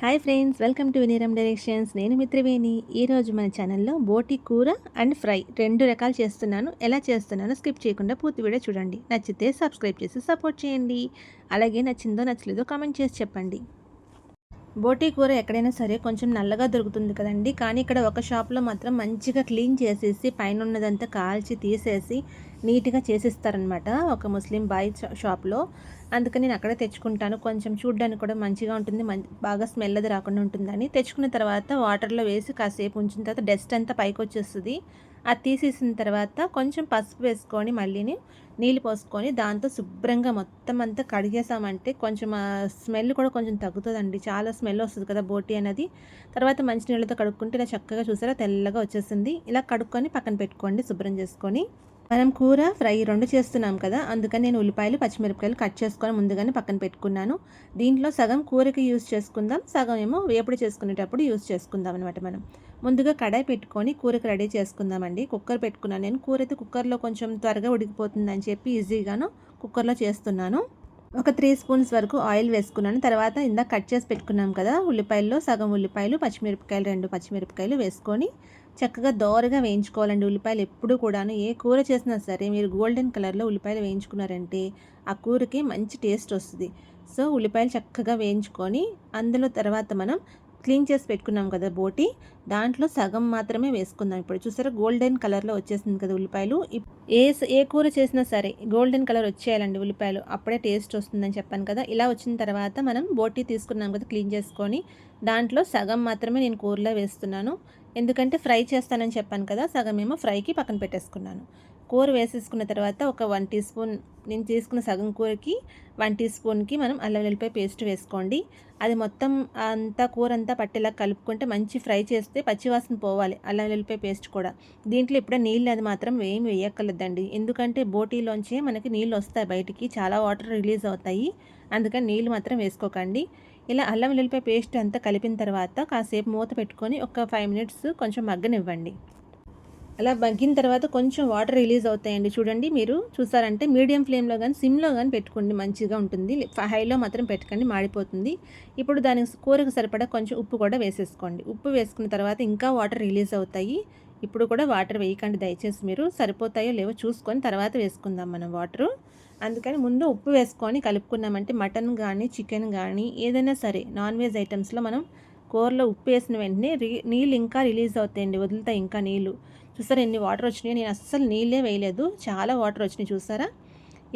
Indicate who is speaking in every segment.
Speaker 1: Hi friends welcome to వినీరం directions. నేను మిత్రవేణి. ఈరోజు మన ఛానల్లో బోటి కూర అండ్ ఫ్రై రెండు రకాలు చేస్తున్నాను. ఎలా చేస్తున్నానో స్కిప్ చేయకుండా పూర్తి వీడియో చూడండి. నచ్చితే సబ్స్క్రైబ్ చేసి సపోర్ట్ చేయండి. అలాగే నచ్చిందో నచ్చలేదో కామెంట్ చేసి చెప్పండి. బోటీ కూర ఎక్కడైనా సరే కొంచెం నల్లగా దొరుకుతుంది కదండి. కానీ ఇక్కడ ఒక షాప్లో మాత్రం మంచిగా క్లీన్ చేసేసి పైన ఉన్నదంతా కాల్చి తీసేసి నీట్గా చేసిస్తారనమాట ఒక ముస్లిం బాయ్ షాప్లో. అందుకని నేను అక్కడే తెచ్చుకుంటాను. కొంచెం చూడడానికి కూడా మంచిగా ఉంటుంది. బాగా స్మెల్ అది రాకుండా ఉంటుందని. తెచ్చుకున్న తర్వాత వాటర్లో వేసి కాసేపు ఉంచిన తర్వాత డస్ట్ అంతా పైకి వచ్చేస్తుంది అది తీసేసిన తర్వాత కొంచెం పసుపు వేసుకొని మళ్ళీని నీళ్ళు పోసుకొని దాంతో శుభ్రంగా మొత్తం అంతా కడిగేసామంటే కొంచెం స్మెల్ కూడా కొంచెం తగ్గుతుందండి. చాలా స్మెల్ వస్తుంది కదా బోటి అనేది. తర్వాత మంచి నీళ్ళతో కడుక్కుంటే ఇలా చక్కగా చూసారా? తెల్లగా వచ్చేసింది. ఇలా కడుక్కొని పక్కన పెట్టుకోండి శుభ్రం చేసుకొని. మనం కూర ఫ్రై రెండు చేస్తున్నాం కదా అందుకని నేను ఉల్లిపాయలు పచ్చిమిరపకాయలు కట్ చేసుకొని ముందుగానే పక్కన పెట్టుకున్నాను. దీంట్లో సగం కూరకి యూజ్ చేసుకుందాం సగం ఏమో వేపుడు చేసుకునేటప్పుడు యూజ్ చేసుకుందాం అనమాట మనం. ముందుగా కడాయి పెట్టుకొని కూరకి రెడీ చేసుకుందామండి. కుక్కర్ పెట్టుకున్నాను నేను. కూర అయితే కుక్కర్లో కొంచెం త్వరగా ఉడికిపోతుంది అని చెప్పి ఈజీగాను కుక్కర్లో చేస్తున్నాను. ఒక త్రీ స్పూన్స్ వరకు ఆయిల్ వేసుకున్నాను. తర్వాత ఇందాక కట్ చేసి పెట్టుకున్నాం కదా ఉల్లిపాయల్లో సగం ఉల్లిపాయలు పచ్చిమిరపకాయలు రెండు పచ్చిమిరపకాయలు వేసుకొని చక్కగా దోరగా వేయించుకోవాలండి ఉల్లిపాయలు ఎప్పుడు కూడాను. ఏ కూర చేసినా సరే మీరు గోల్డెన్ కలర్లో ఉల్లిపాయలు వేయించుకున్నారంటే ఆ కూరకి మంచి టేస్ట్ వస్తుంది. సో ఉల్లిపాయలు చక్కగా వేయించుకొని అందులో తర్వాత మనం క్లీన్ చేసి పెట్టుకున్నాం కదా బోటి దాంట్లో సగం మాత్రమే వేసుకుందాం. ఇప్పుడు చూసారా గోల్డెన్ కలర్లో వచ్చేసింది కదా ఉల్లిపాయలు. ఏ ఏ కూర చేసినా సరే గోల్డెన్ కలర్ వచ్చేయాలండి ఉల్లిపాయలు. అప్పుడే టేస్ట్ వస్తుందని చెప్పాను కదా. ఇలా వచ్చిన తర్వాత మనం బోటి తీసుకున్నాం కదా క్లీన్ చేసుకొని దాంట్లో సగం మాత్రమే నేను కూరలో వేస్తున్నాను. ఎందుకంటే ఫ్రై చేస్తానని చెప్పాను కదా సగం ఏమో ఫ్రైకి పక్కన పెట్టేసుకున్నాను. కూర వేసేసుకున్న తర్వాత ఒక వన్ టీ స్పూన్ నేను తీసుకున్న సగం కూరకి వన్ టీ స్పూన్కి మనం అల్లం వెల్లిపాయ పేస్ట్ వేసుకోండి. అది మొత్తం అంతా కూర అంతా పట్టేలా కలుపుకుంటే మంచి ఫ్రై చేస్తే పచ్చివాసన పోవాలి అల్లం వెల్లిపాయ పేస్ట్ కూడా. దీంట్లో ఇప్పుడే నీళ్ళు అది మాత్రం ఏం వేయక్కర్లేదండి. ఎందుకంటే బోటీలోంచి మనకి నీళ్ళు వస్తాయి బయటికి చాలా వాటర్ రిలీజ్ అవుతాయి. అందుకని నీళ్ళు మాత్రం వేసుకోకండి. ఇలా అల్లం వెల్లిపాయ పేస్ట్ అంతా కలిపిన తర్వాత కాసేపు మూత పెట్టుకొని ఒక ఫైవ్ మినిట్స్ కొంచెం మగ్గనివ్వండి. అలా మగ్గిన తర్వాత కొంచెం వాటర్ రిలీజ్ అవుతాయండి. చూడండి మీరు చూసారంటే మీడియం ఫ్లేమ్లో కానీ సిమ్లో కానీ పెట్టుకోండి మంచిగా ఉంటుంది. హైలో మాత్రం పెట్టకండి మాడిపోతుంది. ఇప్పుడు దానికి కూరకు సరిపడా కొంచెం ఉప్పు కూడా వేసేసుకోండి. ఉప్పు వేసుకున్న తర్వాత ఇంకా వాటర్ రిలీజ్ అవుతాయి. ఇప్పుడు కూడా వాటర్ వేయకండి దయచేసి మీరు. సరిపోతాయో లేవో చూసుకొని తర్వాత వేసుకుందాం మనం వాటరు అందుకని ముందు ఉప్పు వేసుకొని కలుపుకున్నామంటే మటన్ కానీ చికెన్ కానీ ఏదైనా సరే నాన్ వెజ్ ఐటమ్స్లో మనం కూరలో ఉప్పు వేసిన వెంటనే రీ నీళ్ళు ఇంకా రిలీజ్ అవుతాయండి. వదులుతాయి ఇంకా నీళ్ళు. చూసారా ఎన్ని వాటర్ వచ్చినాయో నేను అస్సలు నీళ్ళే వేయలేదు. చాలా వాటర్ వచ్చినాయి చూసారా?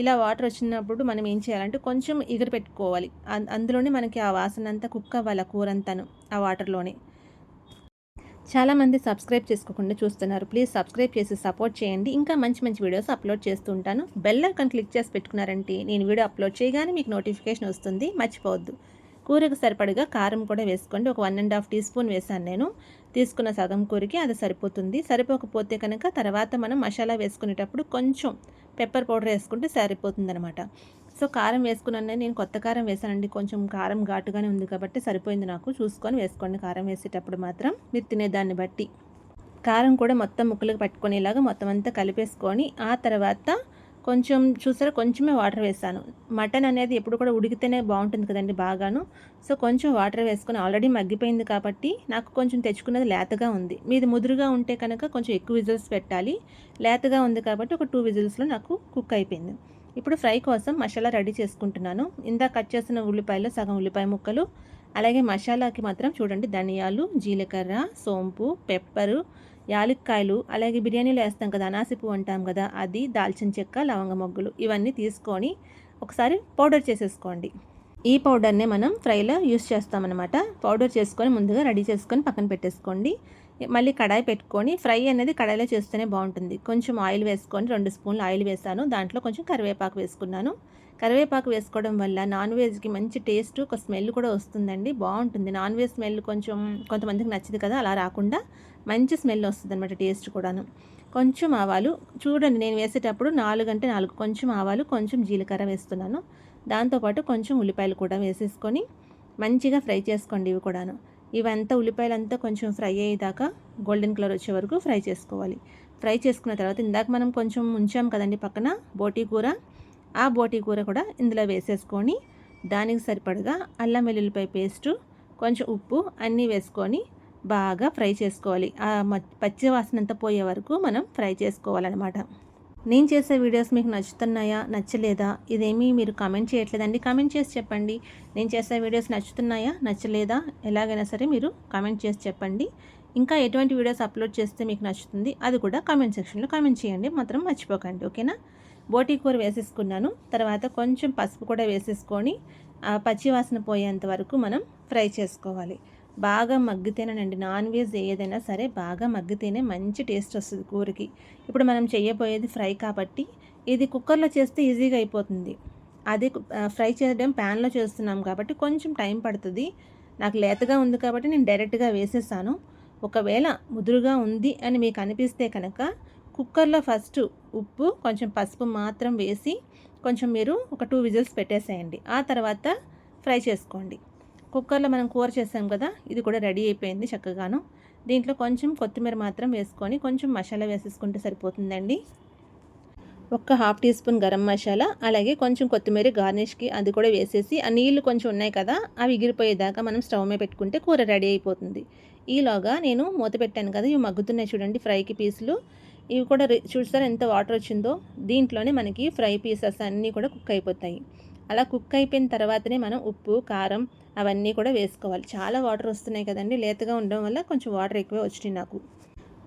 Speaker 1: ఇలా వాటర్ వచ్చినప్పుడు మనం ఏం చేయాలంటే కొంచెం ఎగురు పెట్టుకోవాలి. అందులోనే మనకి ఆ వాసన అంతా కుక్ అవ్వాలి కూర అంతాను ఆ వాటర్లోనే చాలామంది సబ్స్క్రైబ్ చేసుకోకుండా చూస్తున్నారు. ప్లీజ్ సబ్స్క్రైబ్ చేసి సపోర్ట్ చేయండి. ఇంకా మంచి మంచి వీడియోస్ అప్లోడ్ చేస్తూ ఉంటాను. బెల్ ఐకాన్ క్లిక్ చేసి పెట్టుకున్నారంటే నేను వీడియో అప్లోడ్ చేయగానే మీకు నోటిఫికేషన్ వస్తుంది. మర్చిపోవద్దు. కూరకు సరిపడగా కారం కూడా వేసుకోండి. ఒక one and half teaspoon వేసాను నేను. తీసుకున్న సగం కూరకి అది సరిపోతుంది. సరిపోకపోతే కనుక తర్వాత మనం మసాలా వేసుకునేటప్పుడు కొంచెం పెప్పర్ పౌడర్ వేసుకుంటే సరిపోతుంది అనమాట సో కారం వేసుకున్నాను నేను కొత్త కారం వేసానండి కొంచెం కారం ఘాటుగానే ఉంది కాబట్టి సరిపోయింది నాకు. చూసుకొని వేసుకోండి. కారం వేసేటప్పుడు మాత్రం మీరు తినేదాన్ని బట్టి. కారం కూడా మొత్తం ముక్కలకు పట్టుకునేలాగా మొత్తం అంతా కలిపేసుకొని ఆ తర్వాత కొంచెం చూసారా? కొంచెమే వాటర్ వేసాను. మటన్ అనేది ఎప్పుడు కూడా ఉడికితేనే బాగుంటుంది కదండి బాగాను. సో కొంచెం వాటర్ వేసుకొని ఆల్రెడీ మగ్గిపోయింది కాబట్టి నాకు కొంచెం తెచ్చుకున్నది లేతగా ఉంది. మీది ముదురుగా ఉంటే కనుక కొంచెం ఎక్కువ విజిల్స్ పెట్టాలి. లేతగా ఉంది కాబట్టి ఒక టూ విజిల్స్లో నాకు కుక్ అయిపోయింది. ఇప్పుడు ఫ్రై కోసం మసాలా రెడీ చేసుకుంటున్నాను. ఇందా కట్ చేసిన ఉల్లిపాయలు సగం ఉల్లిపాయ ముక్కలు అలాగే మసాలాకి మాత్రం చూడండి ధనియాలు జీలకర్ర సోంపు పెప్పరు యాలక్కాయలు అలాగే బిర్యానీలో వేస్తాం కదా అనాసిపు అంటాం కదా అది దాల్చిన చెక్క లవంగ మొగ్గులు ఇవన్నీ తీసుకొని ఒకసారి పౌడర్ చేసేసుకోండి. ఈ పౌడర్నే మనం ఫ్రైలో యూస్ చేస్తామన్నమాట. పౌడర్ చేసుకొని ముందుగా రెడీ చేసుకొని పక్కన పెట్టేసుకోండి. మళ్ళీ కడాయి పెట్టుకొని ఫ్రై అనేది కడాయిలో చేస్తేనే బాగుంటుంది. కొంచెం ఆయిల్ వేసుకొని రెండు స్పూన్లు ఆయిల్ వేసాను. దాంట్లో కొంచెం కరివేపాకు వేసుకున్నాను. కరివేపాకు వేసుకోవడం వల్ల నాన్ వెజ్కి మంచి టేస్ట్ ఒక స్మెల్ కూడా వస్తుందండి. బాగుంటుంది. నాన్ వెజ్ స్మెల్ కొంచెం కొంతమందికి నచ్చింది కదా అలా రాకుండా మంచి స్మెల్ వస్తుంది అనమాట టేస్ట్ కూడాను. కొంచెం ఆవాలు చూడండి నేను వేసేటప్పుడు నాలుగు అంటే నాలుగు. కొంచెం ఆవాలు కొంచెం జీలకర్ర వేస్తున్నాను. దాంతోపాటు కొంచెం ఉల్లిపాయలు కూడా వేసేసుకొని మంచిగా ఫ్రై చేసుకోండి ఇవి కూడాను. ఇవంతా ఉల్లిపాయలంతా కొంచెం ఫ్రై అయ్యేదాకా గోల్డెన్ కలర్ వచ్చే వరకు ఫ్రై చేసుకోవాలి. ఫ్రై చేసుకున్న తర్వాత ఇందాక మనం కొంచెం ఉంచాం కదండి పక్కన బోటీ కూర. ఆ బోటీ కూర కూడా ఇందులో వేసేసుకొని దానికి సరిపడగా అల్లం వెల్లుల్లిపాయ పేస్టు కొంచెం ఉప్పు అన్నీ వేసుకొని బాగా ఫ్రై చేసుకోవాలి. ఆ పచ్చి వాసన అంతా పోయే వరకు మనం ఫ్రై చేసుకోవాలన్నమాట. నేను చేసే వీడియోస్ మీకు నచ్చుతున్నాయా నచ్చలేదా? ఇదేమీ మీరు కామెంట్ చేయట్లేదండి. కామెంట్ చేసి చెప్పండి. నేను చేసే వీడియోస్ నచ్చుతున్నాయా నచ్చలేదా? ఎలాగైనా సరే మీరు కామెంట్ చేసి చెప్పండి. ఇంకా ఎటువంటి వీడియోస్ అప్లోడ్ చేస్తే మీకు నచ్చుతుంది అది కూడా కామెంట్ సెక్షన్లో కామెంట్ చేయండి. మాత్రం మర్చిపోకండి. ఓకేనా? బోటీ కూర వేసేసుకున్నాను. తర్వాత కొంచెం పసుపు కూడా వేసేసుకొని పచ్చివాసన పోయేంత వరకు మనం ఫ్రై చేసుకోవాలి. బాగా మగ్గితేనేనండి నాన్ వెజ్ ఏదైనా సరే బాగా మగ్గితేనే మంచి టేస్ట్ వస్తుంది కూరకి. ఇప్పుడు మనం చేయబోయేది ఫ్రై కాబట్టి ఇది కుక్కర్లో చేస్తే ఈజీగా అయిపోతుంది. అది ఫ్రై చేయడం ప్యాన్లో చేస్తున్నాం కాబట్టి కొంచెం టైం పడుతుంది. నాకు లేతగా ఉంది కాబట్టి నేను డైరెక్ట్గా వేసేసాను. ఒకవేళ ముదురుగా ఉంది అని మీకు అనిపిస్తే కనుక కుక్కర్లో ఫస్ట్ ఉప్పు కొంచెం పసుపు మాత్రం వేసి కొంచెం మీరు ఒక టూ విజిల్స్ పెట్టేసేయండి. ఆ తర్వాత ఫ్రై చేసుకోండి. కుక్కర్లో మనం కూర చేసాం కదా ఇది కూడా రెడీ అయిపోయింది చక్కగాను. దీంట్లో కొంచెం కొత్తిమీర మాత్రం వేసుకొని కొంచెం మసాలా వేసేసుకుంటే సరిపోతుందండి. ఒక్క half teaspoon garam masala అలాగే కొంచెం కొత్తిమీర గార్నిష్కి అది కూడా వేసేసి ఆ నీళ్ళు కొంచెం ఉన్నాయి కదా అవి ఎగిరిపోయేదాకా మనం స్టవ్ మీద పెట్టుకుంటే కూర రెడీ అయిపోతుంది. ఈలోగా నేను మూత పెట్టాను కదా ఇవి మగ్గుతున్నాయి చూడండి ఫ్రైకి పీసులు. ఇవి కూడా చూసారా ఎంత వాటర్ వచ్చిందో? దీంట్లోనే మనకి ఫ్రై పీసెస్ అన్నీ కూడా కుక్ అయిపోతాయి. అలా కుక్ అయిపోయిన తర్వాతనే మనం ఉప్పు కారం అవన్నీ కూడా వేసుకోవాలి. చాలా వాటర్ వస్తున్నాయి కదండి లేతగా ఉండడం వల్ల కొంచెం వాటర్ ఎక్కువే వచ్చినాయి నాకు.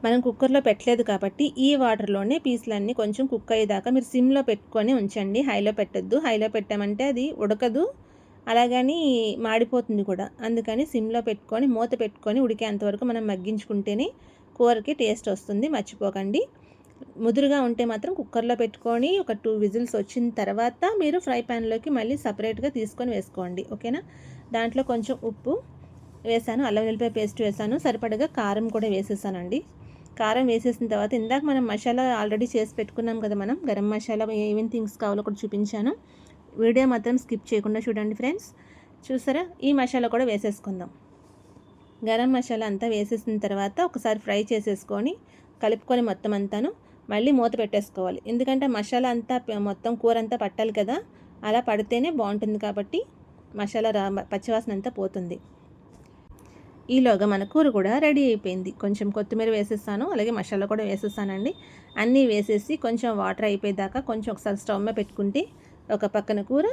Speaker 1: మనం కుక్కర్లో పెట్టలేదు కాబట్టి ఈ వాటర్లోనే పీసులన్నీ కొంచెం కుక్ అయ్యేదాకా మీరు సిమ్లో పెట్టుకొని ఉంచండి. హైలో పెట్టద్దు. హైలో పెట్టామంటే అది ఉడకదు. అలాగని మాడిపోతుంది కూడా. అందుకని సిమ్లో పెట్టుకొని మూత పెట్టుకొని ఉడికేంతవరకు మనం మగ్గించుకుంటేనే కూరకి టేస్ట్ వస్తుంది మర్చిపోకండి. ముదురుగా ఉంటే మాత్రం కుక్కర్లో పెట్టుకొని ఒక టూ విజిల్స్ వచ్చిన తర్వాత మీరు ఫ్రై ప్యాన్లోకి మళ్ళీ సపరేట్గా తీసుకొని వేసుకోండి ఓకేనా? దాంట్లో కొంచెం ఉప్పు వేసాను అల్లం వెల్లిపాయ పేస్ట్ వేసాను సరిపడగా కారం కూడా వేసేసానండి. కారం వేసేసిన తర్వాత ఇందాక మనం మసాలా ఆల్రెడీ చేసి పెట్టుకున్నాం కదా మనం గరం మసాలా ఏమేమి థింగ్స్ కావాలో కూడా చూపించాను. వీడియో మాత్రం స్కిప్ చేయకుండా చూడండి ఫ్రెండ్స్. చూసారా? ఈ మసాలా కూడా వేసేసుకుందాం. గరం మసాలా అంతా వేసేసిన తర్వాత ఒకసారి ఫ్రై చేసేసుకొని కలుపుకొని మొత్తం అంతాను మళ్ళీ మూత పెట్టేసుకోవాలి. ఎందుకంటే మసాలా అంతా మొత్తం కూర అంతా పట్టాలి కదా అలా పడితేనే బాగుంటుంది కాబట్టి మసాలా రా పచ్చివాసన అంతా పోతుంది. ఈలోగా మన కూర కూడా రెడీ అయిపోయింది. కొంచెం కొత్తిమీర వేసేస్తాను అలాగే మసాలా కూడా వేసేస్తానండి. అన్నీ వేసేసి కొంచెం వాటర్ అయిపోయేదాకా కొంచెం ఒకసారి స్టవ్ మీద పెట్టుకుంటే ఒక పక్కన కూర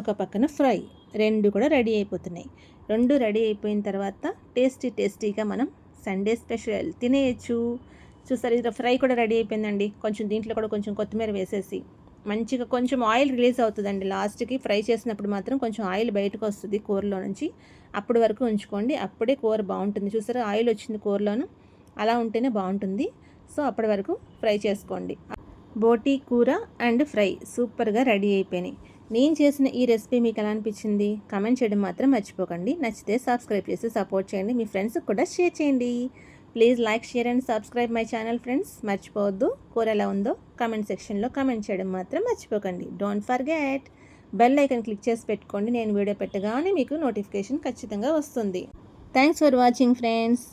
Speaker 1: ఒక పక్కన ఫ్రై. రెండు కూడా రెడీ అయిపోతున్నాయి. రెండు రెడీ అయిపోయిన తర్వాత టేస్టీ టేస్టీగా మనం సండే స్పెషల్ తినేయచ్చు. చూసారు ఇది ఫ్రై కూడా రెడీ అయిపోయిందండి. కొంచెం దీంట్లో కూడా కొంచెం కొత్తిమీర వేసేసి మంచిగా కొంచెం ఆయిల్ రిలీజ్ అవుతుందండి. లాస్ట్కి ఫ్రై చేసినప్పుడు మాత్రం కొంచెం ఆయిల్ బయటకు వస్తుంది కూరలో నుంచి. అప్పటి వరకు ఉంచుకోండి. అప్పుడే కూర బాగుంటుంది. చూసారా ఆయిల్ వచ్చింది కూరలోను. అలా ఉంటేనే బాగుంటుంది. సో అప్పటి వరకు ఫ్రై చేసుకోండి. బోటీ కూర అండ్ ఫ్రై సూపర్గా రెడీ అయిపోయినాయి. నేను చేసిన ఈ రెసిపీ మీకు ఎలా అనిపించింది? కమెంట్ చేయడం మాత్రం మర్చిపోకండి. నచ్చితే సబ్స్క్రైబ్ చేసి సపోర్ట్ చేయండి. మీ ఫ్రెండ్స్కి కూడా షేర్ చేయండి. Please like share and subscribe my channel friends. మర్చిపోవద్దు. కూర ఎలా ఉందో కమెంట్ సెక్షన్లో కమెంట్ చేయడం మాత్రం మర్చిపోకండి. Don't forget bell icon click చేసి పెట్టుకోండి. నేను వీడియో పెట్టగానే మీకు నోటిఫికేషన్ ఖచ్చితంగా వస్తుంది. Thanks for watching friends